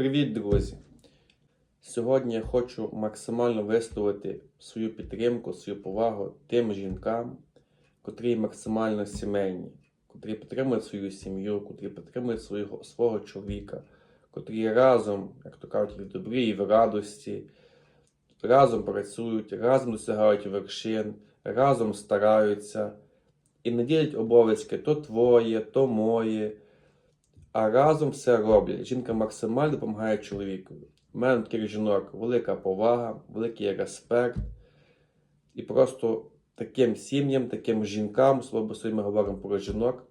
Привіт, друзі! Сьогодні я хочу максимально висловити свою підтримку, свою повагу тим жінкам, котрі максимально сімейні, котрі підтримують свою сім'ю, котрі підтримують свого, свого чоловіка, котрі разом, як то кажуть, в добрі, і в радості, разом працюють, разом досягають вершин, разом стараються і не ділять обов'язки то твоє, то моє а разом все роблять. Жінка максимально допомагає чоловікові. У мене таких жінок велика повага, великий респект. І просто таким сім'ям, таким жінкам, слово ми говоримо про жінок,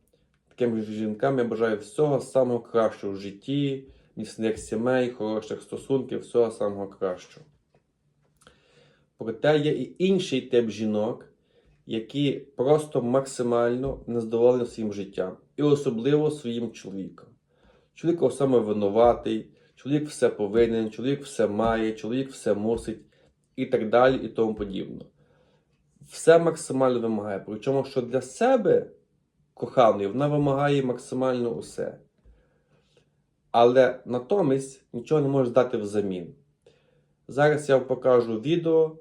таким жінкам я бажаю всього самого кращого в житті, міцних сімей, хороших стосунків, всього самого кращого. Проте є і інший тип жінок, які просто максимально незадоволені своїм життям, і особливо своїм чоловіком. Чоловік саме винуватий, чоловік все повинен, чоловік все має, чоловік все мусить і так далі, і тому подібне. Все максимально вимагає. Причому, що для себе коханої вона вимагає максимально усе. Але натомість нічого не може дати взамін. Зараз я вам покажу відео,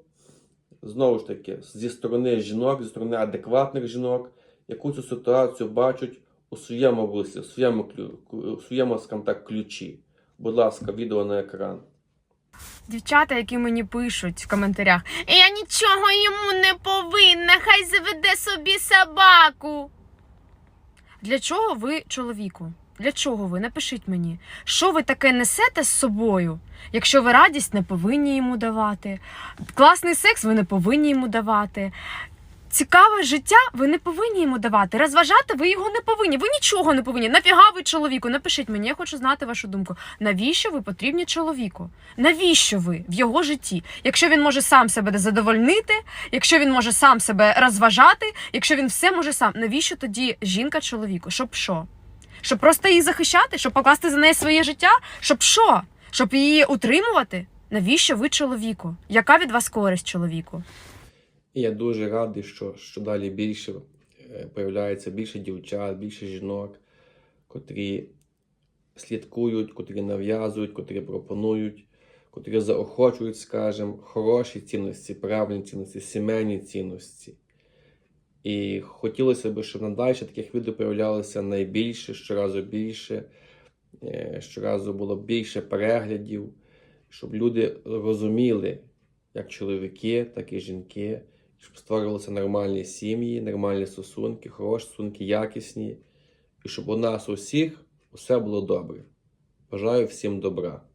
знову ж таки, зі сторони жінок, зі сторони адекватних жінок, яку цю ситуацію бачать у своєму руслі, у своєму, у своєму так, ключі. Будь ласка, відео на екран. Дівчата, які мені пишуть в коментарях, я нічого йому не повинна, хай заведе собі собаку. Для чого ви чоловіку? Для чого ви? Напишіть мені, що ви таке несете з собою, якщо ви радість не повинні йому давати, класний секс ви не повинні йому давати. Цікаве життя ви не повинні йому давати. Розважати ви його не повинні. Ви нічого не повинні. Нафіга ви чоловіку? Напишіть мені, я хочу знати вашу думку. Навіщо ви потрібні чоловіку? Навіщо ви в його житті? Якщо він може сам себе задовольнити, якщо він може сам себе розважати, якщо він все може сам, навіщо тоді жінка чоловіку? Щоб що? Щоб просто її захищати, щоб покласти за неї своє життя? Щоб що? Щоб її утримувати? Навіщо ви чоловіку? Яка від вас користь чоловіку? Я дуже радий, що, що далі більше е, появляється більше дівчат, більше жінок, котрі слідкують, котрі нав'язують, котрі пропонують, котрі заохочують, скажімо, хороші цінності, правильні цінності, сімейні цінності. І хотілося б, щоб надалі таких відео появлялося найбільше, щоразу більше, е, щоразу було більше переглядів, щоб люди розуміли, як чоловіки, так і жінки, щоб створювалися нормальні сім'ї, нормальні стосунки, хороші стосунки, якісні, і щоб у нас усіх усе було добре. Бажаю всім добра.